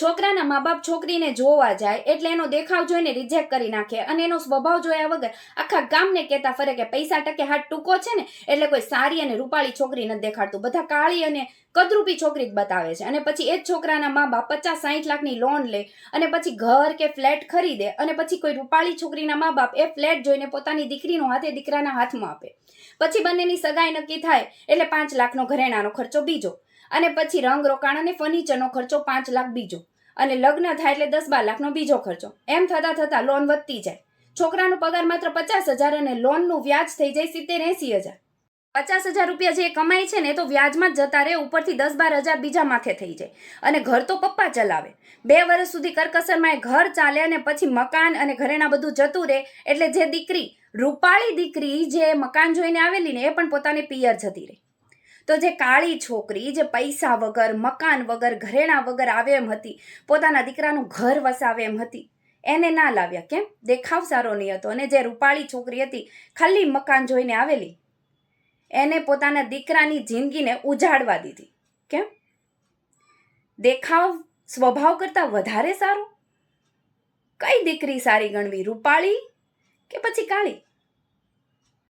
છોકરાના મા બાપ છોકરીને જોવા જાય એટલે એનો દેખાવ જોઈને રિજેક્ટ કરી નાખે અને એનો સ્વભાવ જોયા વગર આખા ગામને કહેતા ફરે કે પૈસા ટકે, હાથ ટૂંકો છે ને, એટલે કોઈ સારી અને રૂપાળી છોકરી નથી દેખાડતું. બધા કાળી અને કદરૂપી છોકરી જ બતાવે છે. અને પછી એ જ છોકરાના મા બાપ પચાસ સાઠ લાખની લોન લે અને પછી ઘર કે ફ્લેટ ખરીદે અને પછી કોઈ રૂપાળી છોકરીના મા બાપ એ ફ્લેટ જોઈને પોતાની દીકરીનો હાથે દીકરાના હાથમાં આપે. પછી બંનેની સગાઈ નક્કી થાય એટલે પાંચ લાખનો ઘરેણાનો ખર્ચો બીજો. અને પછી રંગ રોકાણ અને ફર્નિચરનો ખર્ચો પાંચ લાખ બીજો અને લગ્ન થાય એટલે દસ બાર લાખનો બીજો ખર્ચો. એમ થતાં થતાં લોન વધતી જાય. છોકરાનો પગાર માત્ર પચાસ હજાર અને લોનનું વ્યાજ થઈ જાય સિત્તેર એંસી હજાર. પચાસ હજાર રૂપિયા જે કમાય છે ને તો વ્યાજમાં જ જતા રહે, ઉપરથી દસ બાર હજાર બીજા માથે થઈ જાય. અને ઘર તો પપ્પા ચલાવે. બે વર્ષ સુધી કરકસરમાં એ ઘર ચાલે અને પછી મકાન અને ઘરેણા બધું જતું રહે એટલે જે દીકરી, રૂપાળી દીકરી જે મકાન જોઈને આવેલી ને એ પણ પોતાને પિયર જતી રહી. તો જે કાળી છોકરી, જે પૈસા વગર, મકાન વગર, ઘરેણા વગર આવે એમ હતી, પોતાના દીકરાનું ઘર વસાવે એમ હતી, એને ના લાવ્યા કેમ? દેખાવ સારો નહીં હતો અને જે રૂપાળી છોકરી હતી, ખાલી મકાન જોઈને આવેલી, એને પોતાના દીકરાની જિંદગીને ઉજાડવા દીધી, કેમ? દેખાવ સ્વભાવ કરતાં વધારે સારો? કઈ દીકરી સારી ગણવી, રૂપાળી કે પછી કાળી?